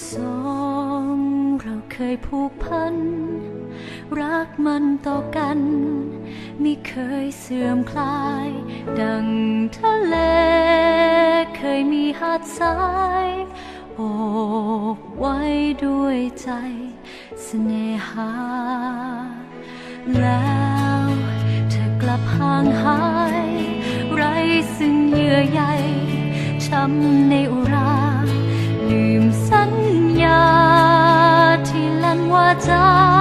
สองเราเคยผูกพัน รักมันต่อกัน ไม่เคยเสื่อมคลาย ดังทะเล เคยมีหาดทรายโอบไว้ด้วยใจเสน่หา แล้วเธอกลับห่างหาย ไรซึ่งเยื่อใยช้ำในอุร Xa